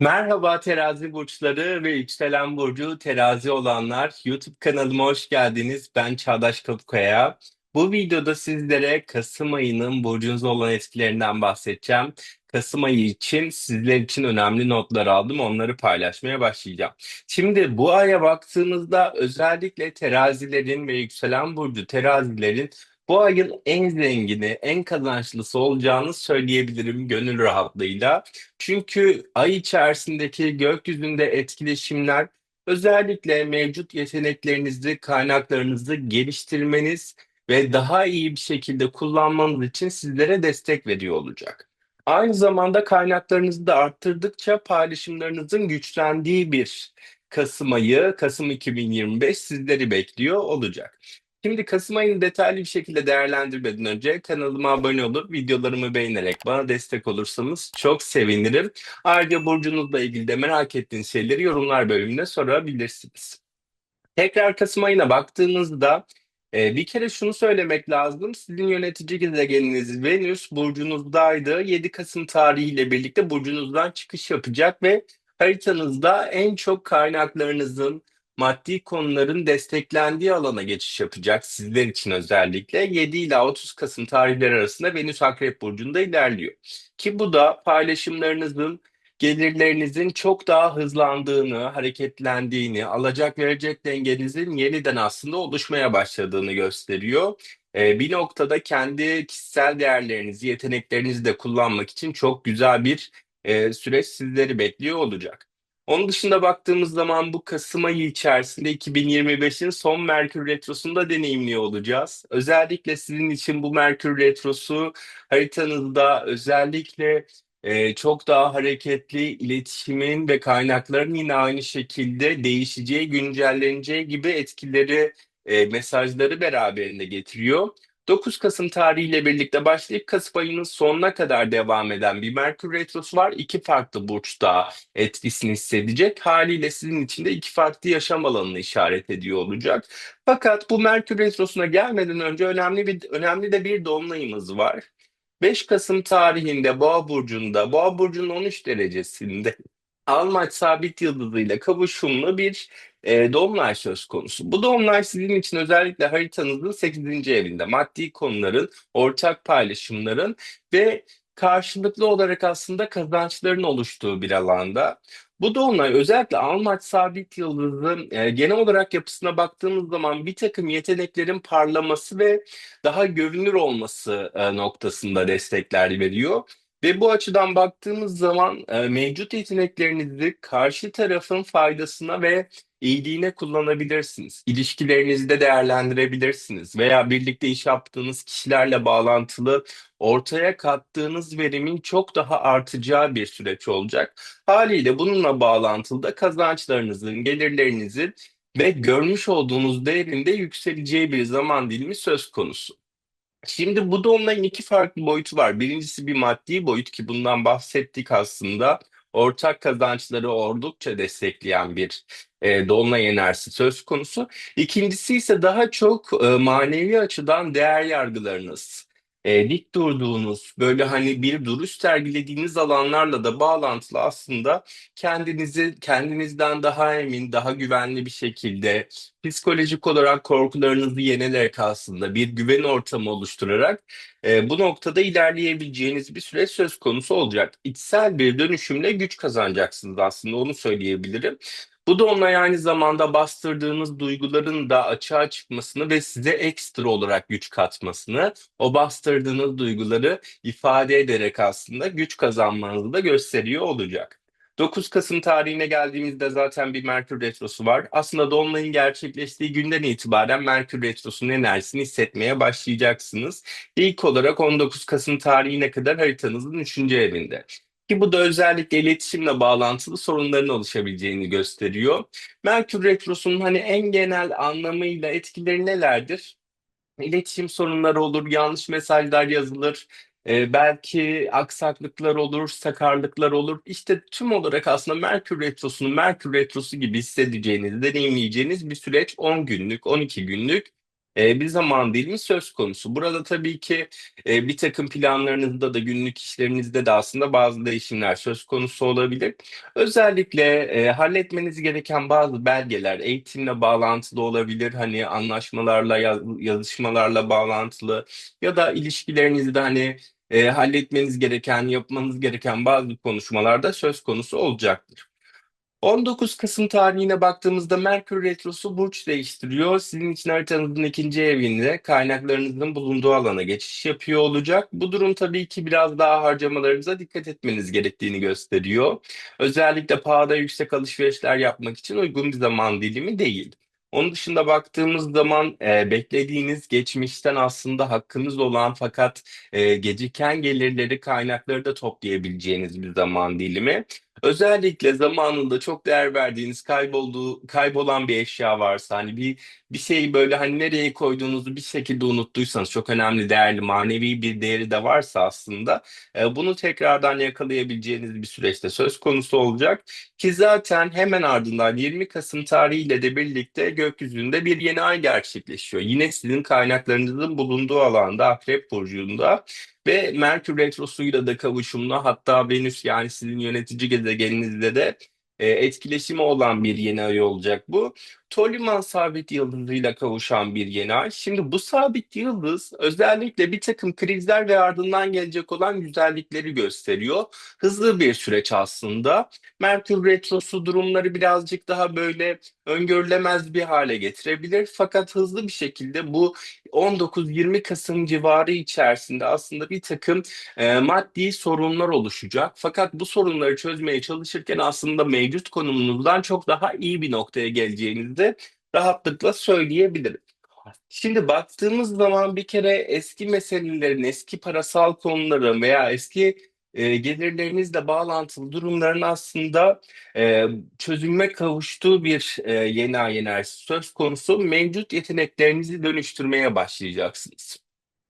Merhaba terazi burçları ve yükselen burcu terazi olanlar. YouTube kanalıma hoş geldiniz. Ben Çağdaş Kapukaya. Bu videoda sizlere Kasım ayının burcunuz olan etkilerinden bahsedeceğim. Kasım ayı için sizler için önemli notlar aldım. Onları paylaşmaya başlayacağım. Şimdi bu aya baktığımızda özellikle terazilerin ve yükselen burcu terazilerin bu ayın en zengini, en kazançlısı olacağını söyleyebilirim gönül rahatlığıyla. Çünkü ay içerisindeki gökyüzünde etkileşimler özellikle mevcut yeteneklerinizi, kaynaklarınızı geliştirmeniz ve daha iyi bir şekilde kullanmanız için sizlere destek veriyor olacak. Aynı zamanda kaynaklarınızı da arttırdıkça paylaşımlarınızın güçlendiği bir Kasım ayı, Kasım 2025 sizleri bekliyor olacak. Şimdi Kasım ayını detaylı bir şekilde değerlendirmeden önce kanalıma abone olup videolarımı beğenerek bana destek olursanız çok sevinirim. Ayrıca burcunuzla ilgili de merak ettiğiniz şeyleri yorumlar bölümünde sorabilirsiniz. Tekrar Kasım ayına baktığınızda e, bir kere şunu söylemek lazım. Sizin yönetici gezegeniniz Venüs burcunuzdaydı. 7 Kasım tarihiyle birlikte burcunuzdan çıkış yapacak ve haritanızda en çok kaynaklarınızın, maddi konuların desteklendiği alana geçiş yapacak. Sizler için özellikle 7 ila 30 Kasım tarihleri arasında Venüs Akrep Burcu'nda ilerliyor. Ki bu da paylaşımlarınızın gelirlerinizin çok daha hızlandığını, hareketlendiğini, alacak verecek dengenizin yeniden aslında oluşmaya başladığını gösteriyor. Ee, bir noktada kendi kişisel değerlerinizi, yeteneklerinizi de kullanmak için çok güzel bir e, süreç sizleri bekliyor olacak. Onun dışında baktığımız zaman bu Kasım ayı içerisinde 2025'in son Merkür Retrosu'nda deneyimliyor olacağız. Özellikle sizin için bu Merkür Retrosu haritanızda özellikle ee, çok daha hareketli iletişimin ve kaynakların yine aynı şekilde değişeceği, güncelleneceği gibi etkileri, e, mesajları beraberinde getiriyor. 9 Kasım tarihiyle birlikte başlayıp Kasım ayının sonuna kadar devam eden bir Merkür Retrosu var. İki farklı burçta etkisini hissedecek. Haliyle sizin için de iki farklı yaşam alanını işaret ediyor olacak. Fakat bu Merkür Retrosu'na gelmeden önce önemli bir önemli de bir dolunayımız var. 5 Kasım tarihinde Boğa burcunda, Boğa burcunun 13 derecesinde Almaç sabit yıldızıyla kavuşumlu bir e, dolunay söz konusu. Bu dolunay sizin için özellikle haritanızın 8. evinde maddi konuların, ortak paylaşımların ve karşılıklı olarak aslında kazançların oluştuğu bir alanda. Bu dolunay özellikle Almaç sabit yıldızı e, genel olarak yapısına baktığımız zaman bir takım yeteneklerin parlaması ve daha görünür olması e, noktasında destekler veriyor. Ve bu açıdan baktığımız zaman e, mevcut yeteneklerinizi karşı tarafın faydasına ve iyiliğine kullanabilirsiniz. İlişkilerinizde değerlendirebilirsiniz veya birlikte iş yaptığınız kişilerle bağlantılı ortaya kattığınız verimin çok daha artacağı bir süreç olacak. Haliyle bununla bağlantılı da kazançlarınızın, gelirlerinizin ve görmüş olduğunuz değerinde yükseleceği bir zaman dilimi söz konusu. Şimdi bu dolunayın iki farklı boyutu var. Birincisi bir maddi boyut ki bundan bahsettik aslında. Ortak kazançları oldukça destekleyen bir e, dolunay enerjisi söz konusu. İkincisi ise daha çok e, manevi açıdan değer yargılarınız, e, dik durduğunuz, böyle hani bir duruş sergilediğiniz alanlarla da bağlantılı aslında kendinizi kendinizden daha emin, daha güvenli bir şekilde psikolojik olarak korkularınızı yenerek aslında bir güven ortamı oluşturarak e, bu noktada ilerleyebileceğiniz bir süreç söz konusu olacak. İçsel bir dönüşümle güç kazanacaksınız aslında onu söyleyebilirim. Bu da ona aynı zamanda bastırdığınız duyguların da açığa çıkmasını ve size ekstra olarak güç katmasını, o bastırdığınız duyguları ifade ederek aslında güç kazanmanızı da gösteriyor olacak. 9 Kasım tarihine geldiğimizde zaten bir Merkür Retrosu var. Aslında Dolunay'ın gerçekleştiği günden itibaren Merkür Retrosu'nun enerjisini hissetmeye başlayacaksınız. İlk olarak 19 Kasım tarihine kadar haritanızın 3. evinde. Ki bu da özellikle iletişimle bağlantılı sorunların oluşabileceğini gösteriyor. Merkür Retrosu'nun hani en genel anlamıyla etkileri nelerdir? İletişim sorunları olur, yanlış mesajlar yazılır, e, belki aksaklıklar olur, sakarlıklar olur. İşte tüm olarak aslında Merkür Retrosu'nu Merkür Retrosu gibi hissedeceğiniz, deneyimleyeceğiniz bir süreç 10 günlük, 12 günlük e, bir zaman dilimi söz konusu. Burada tabii ki e, bir takım planlarınızda da günlük işlerinizde de aslında bazı değişimler söz konusu olabilir. Özellikle e, halletmeniz gereken bazı belgeler eğitimle bağlantılı olabilir. Hani anlaşmalarla, yaz- yazışmalarla bağlantılı ya da ilişkilerinizde hani e, halletmeniz gereken, yapmanız gereken bazı konuşmalarda söz konusu olacaktır. 19 Kasım tarihine baktığımızda Merkür Retrosu burç değiştiriyor. Sizin için haritanızın ikinci evinde kaynaklarınızın bulunduğu alana geçiş yapıyor olacak. Bu durum tabii ki biraz daha harcamalarınıza dikkat etmeniz gerektiğini gösteriyor. Özellikle pahada yüksek alışverişler yapmak için uygun bir zaman dilimi değil. Onun dışında baktığımız zaman e, beklediğiniz geçmişten aslında hakkınız olan fakat e, geciken gelirleri kaynakları da toplayabileceğiniz bir zaman dilimi. Özellikle zamanında çok değer verdiğiniz kaybolduğu kaybolan bir eşya varsa hani bir bir şeyi böyle hani nereye koyduğunuzu bir şekilde unuttuysanız çok önemli değerli manevi bir değeri de varsa aslında e, bunu tekrardan yakalayabileceğiniz bir süreçte söz konusu olacak ki zaten hemen ardından 20 Kasım tarihiyle de birlikte gökyüzünde bir yeni ay gerçekleşiyor. Yine sizin kaynaklarınızın bulunduğu alanda Akrep Burcu'nda ve Merkür Retrosu'yla da kavuşumlu hatta Venüs yani sizin yönetici gezegeninizde de e, etkileşimi olan bir yeni ay olacak bu. Toliman sabit yıldızıyla kavuşan bir yeni ay. Şimdi bu sabit yıldız özellikle bir takım krizler ve ardından gelecek olan güzellikleri gösteriyor. Hızlı bir süreç aslında. Merkür Retrosu durumları birazcık daha böyle öngörülemez bir hale getirebilir. Fakat hızlı bir şekilde bu 19-20 Kasım civarı içerisinde aslında bir takım e, maddi sorunlar oluşacak. Fakat bu sorunları çözmeye çalışırken aslında mevcut konumunuzdan çok daha iyi bir noktaya geleceğinizi de rahatlıkla söyleyebilirim. Şimdi baktığımız zaman bir kere eski meselelerin, eski parasal konuların veya eski e, gelirlerinizle bağlantılı durumların aslında e, çözülme kavuştuğu bir e, yeni ay enerjisi söz konusu. Mevcut yeteneklerinizi dönüştürmeye başlayacaksınız.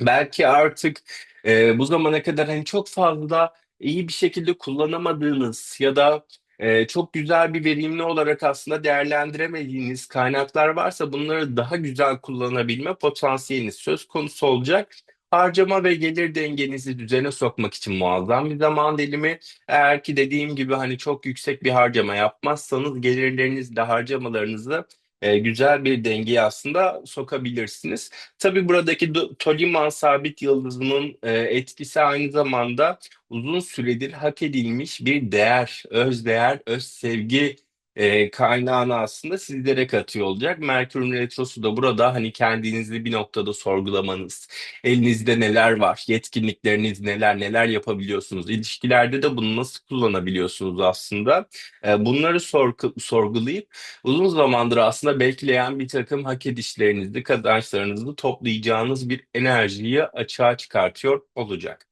Belki artık e, bu zamana kadar hani çok fazla iyi bir şekilde kullanamadığınız ya da e, çok güzel bir verimli olarak aslında değerlendiremediğiniz kaynaklar varsa bunları daha güzel kullanabilme potansiyeliniz söz konusu olacak. Harcama ve gelir dengenizi düzene sokmak için muazzam bir zaman dilimi. Eğer ki dediğim gibi hani çok yüksek bir harcama yapmazsanız gelirlerinizle harcamalarınızı e, güzel bir dengeye aslında sokabilirsiniz. Tabii buradaki Toliman sabit yıldızının e, etkisi aynı zamanda uzun süredir hak edilmiş bir değer, öz değer, öz sevgi e, kaynağını aslında sizlere katıyor olacak. Merkür'ün retrosu da burada hani kendinizi bir noktada sorgulamanız, elinizde neler var, yetkinlikleriniz neler, neler yapabiliyorsunuz, ilişkilerde de bunu nasıl kullanabiliyorsunuz aslında. E, bunları sorgu- sorgulayıp uzun zamandır aslında bekleyen bir takım hak edişlerinizi, kazançlarınızı toplayacağınız bir enerjiyi açığa çıkartıyor olacak.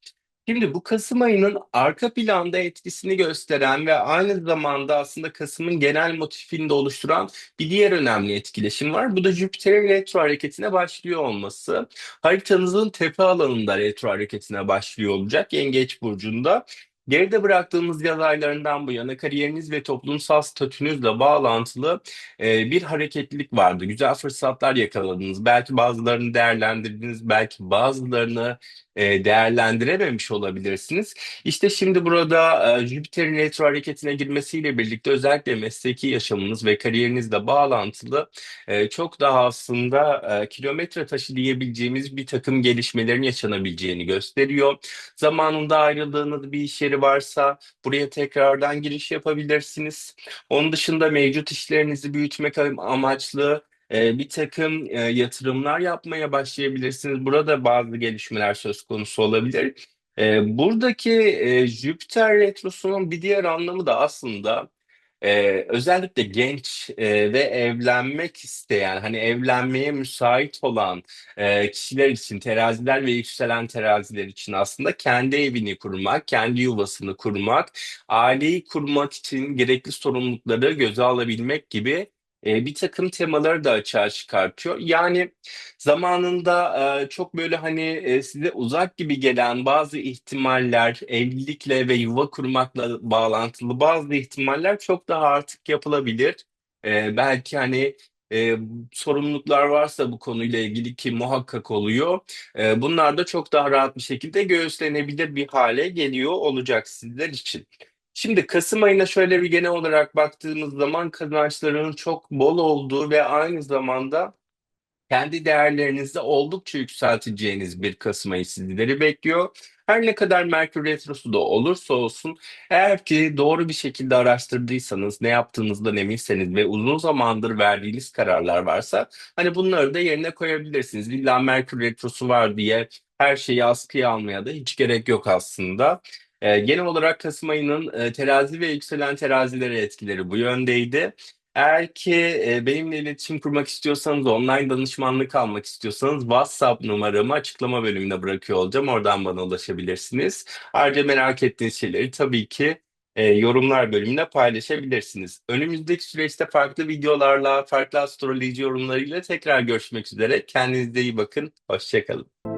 Şimdi bu Kasım ayının arka planda etkisini gösteren ve aynı zamanda aslında Kasım'ın genel motifini de oluşturan bir diğer önemli etkileşim var. Bu da Jüpiter'in retro hareketine başlıyor olması. Haritanızın tepe alanında retro hareketine başlıyor olacak Yengeç burcunda. Geride bıraktığımız yaz aylarından bu yana kariyeriniz ve toplumsal statünüzle bağlantılı e, bir hareketlilik vardı. Güzel fırsatlar yakaladınız. Belki bazılarını değerlendirdiniz, belki bazılarını e, değerlendirememiş olabilirsiniz. İşte şimdi burada e, Jüpiter'in retro hareketine girmesiyle birlikte özellikle mesleki yaşamınız ve kariyerinizle bağlantılı e, çok daha aslında e, kilometre taşı diyebileceğimiz bir takım gelişmelerin yaşanabileceğini gösteriyor. Zamanında ayrıldığınız bir iş yeri varsa buraya tekrardan giriş yapabilirsiniz. Onun dışında mevcut işlerinizi büyütmek amaçlı e, bir takım e, yatırımlar yapmaya başlayabilirsiniz. Burada bazı gelişmeler söz konusu olabilir. E, buradaki e, Jüpiter retrosunun bir diğer anlamı da aslında ee, özellikle genç e, ve evlenmek isteyen, hani evlenmeye müsait olan e, kişiler için, teraziler ve yükselen teraziler için aslında kendi evini kurmak, kendi yuvasını kurmak, aileyi kurmak için gerekli sorumlulukları göze alabilmek gibi e, bir takım temaları da açığa çıkartıyor. Yani zamanında e, çok böyle hani e, size uzak gibi gelen bazı ihtimaller, evlilikle ve yuva kurmakla bağlantılı bazı ihtimaller çok daha artık yapılabilir. E, belki hani e, sorumluluklar varsa bu konuyla ilgili ki muhakkak oluyor. E, bunlar da çok daha rahat bir şekilde göğüslenebilir bir hale geliyor olacak sizler için. Şimdi Kasım ayına şöyle bir genel olarak baktığımız zaman kazançların çok bol olduğu ve aynı zamanda kendi değerlerinizde oldukça yükselteceğiniz bir Kasım ayı sizleri bekliyor. Her ne kadar Merkür Retrosu da olursa olsun eğer ki doğru bir şekilde araştırdıysanız, ne yaptığınızdan eminseniz ve uzun zamandır verdiğiniz kararlar varsa hani bunları da yerine koyabilirsiniz. İlla Merkür Retrosu var diye her şeyi askıya almaya da hiç gerek yok aslında. Ee, genel olarak Kasım ayının e, terazi ve yükselen terazilere etkileri bu yöndeydi. Eğer ki e, benimle iletişim kurmak istiyorsanız, online danışmanlık almak istiyorsanız WhatsApp numaramı açıklama bölümüne bırakıyor olacağım. Oradan bana ulaşabilirsiniz. Ayrıca merak ettiğiniz şeyleri tabii ki e, yorumlar bölümünde paylaşabilirsiniz. Önümüzdeki süreçte farklı videolarla, farklı astroloji yorumlarıyla tekrar görüşmek üzere. Kendinize iyi bakın. Hoşçakalın.